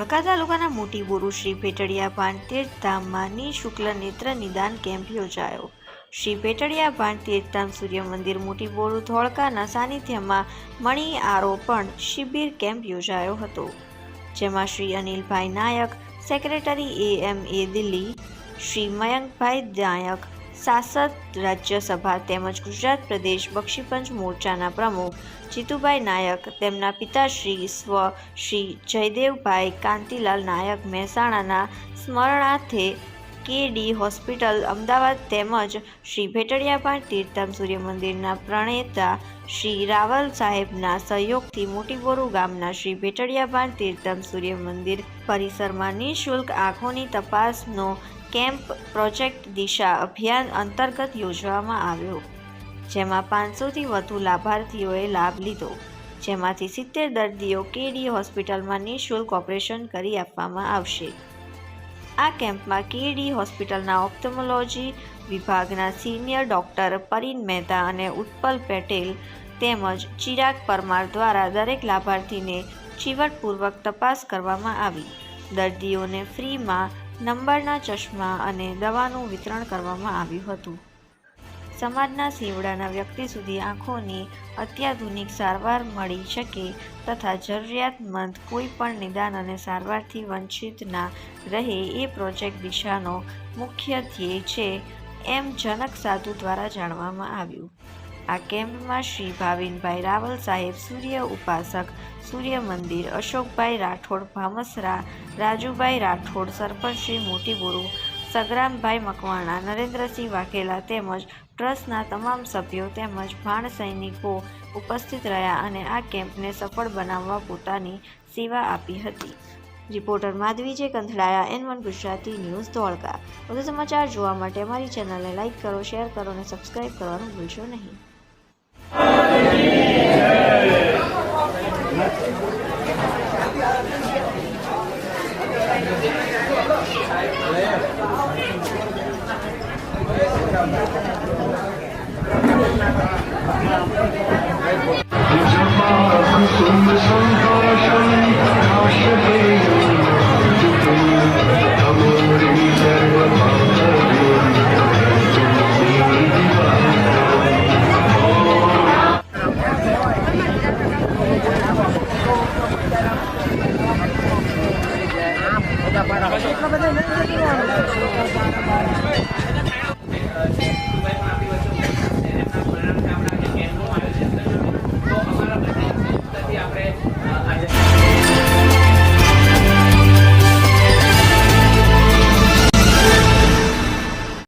ધોળકા તાલુકાના મોટી બોરુ શ્રી ભેટડિયા ભાનતીર્થ ધામમાં નિઃશુલ્ક નેત્ર નિદાન કેમ્પ યોજાયો. શ્રી ભેટડિયા ભાનતીર્થ ધામ સૂર્ય મંદિર મોટી બોરુ ધોળકાના સાનિધ્યમાં મણિ આરોપણ શિબિર કેમ્પ યોજાયો હતો, જેમાં Shri Anilbhai Nayak, secretary A M A Delhi, Shri Mayankbhai Nayak સાંસદ, રાજ્યસભા તેમજ ગુજરાત પ્રદેશ બક્ષીપંચ મોરચાના પ્રમુખ જીતુભાઈ નાયક, તેમના પિતાશ્રી સ્વ શ્રી જયદેવભાઈ કાંતિલાલ નાયક મહેસાણાના સ્મરણાર્થે કેડી હોસ્પિટલ, અમદાવાદ તેમજ શ્રી ભેટડિયાભાઈ તીર્થમ સૂર્ય મંદિરના પ્રણેતા શ્રી રાવલ સાહેબના સહયોગથી મોટીબોરુ ગામના શ્રી ભેટડિયાભાઈ તીર્થમ સૂર્ય મંદિર પરિસરમાં નિઃશુલ્ક આંખોની તપાસનો કેમ્પ પ્રોજેક્ટ દિશા અભિયાન અંતર્ગત યોજવામાં આવ્યો, જેમાં પાંચસોથી વધુ લાભાર્થીઓએ લાભ લીધો, જેમાંથી સિત્તેર દર્દીઓ કેડી હોસ્પિટલમાં નિઃશુલ્ક ઓપરેશન કરી આપવામાં આવશે. આ કેમ્પમાં કેડી હોસ્પિટલના ઓપ્થોમોલોજી વિભાગના સિનિયર ડોક્ટર પરીન મહેતા અને ઉત્પલ પટેલ તેમજ ચિરાગ પરમાર દ્વારા દરેક લાભાર્થીને ચીવટપૂર્વક તપાસ કરવામાં આવી. દર્દીઓને ફ્રીમાં નંબરના ચશ્મા અને દવાનું વિતરણ કરવામાં આવ્યું હતું. સમાજના સીવડાના વ્યક્તિ સુધી આંખોની અત્યાધુનિક સારવાર મળી શકે તથા જરૂરિયાતમંદ કોઈ પણ નિદાન અને સારવારથી વંચિત ના રહે એ પ્રોજેક્ટ દિશાનો મુખ્ય ધ્યેય છે, એમ જનક સાધુ દ્વારા જાણવામાં આવ્યું. આ કેમ્પમાં શ્રી ભાવિનભાઈ રાવલ સાહેબ, સૂર્ય ઉપાસક, સૂર્ય મંદિર, અશોકભાઈ રાઠોડ, ભામસરા, રાજુભાઈ રાઠોડ, સરપંચ શ્રી મોટી બોરુ સગરામભાઈ મકવાણા, નરેન્દ્રસિંહ વાઘેલા તેમજ ટ્રસ્ટના તમામ સભ્યો તેમજ ભાણ સૈનિકો ઉપસ્થિત રહ્યા અને આ કેમ્પને સફળ બનાવવા પોતાની સેવા આપી હતી. Reporter Madhavi J Kanthadaya N one Gujarati news Dholka. વધુ સમાચાર જોવા માટે અમારી ચેનલને લાઇક કરો, શેર કરો અને સબસ્ક્રાઇબ કરવાનું ભૂલશો નહીં. Amen. 他们在那个地方。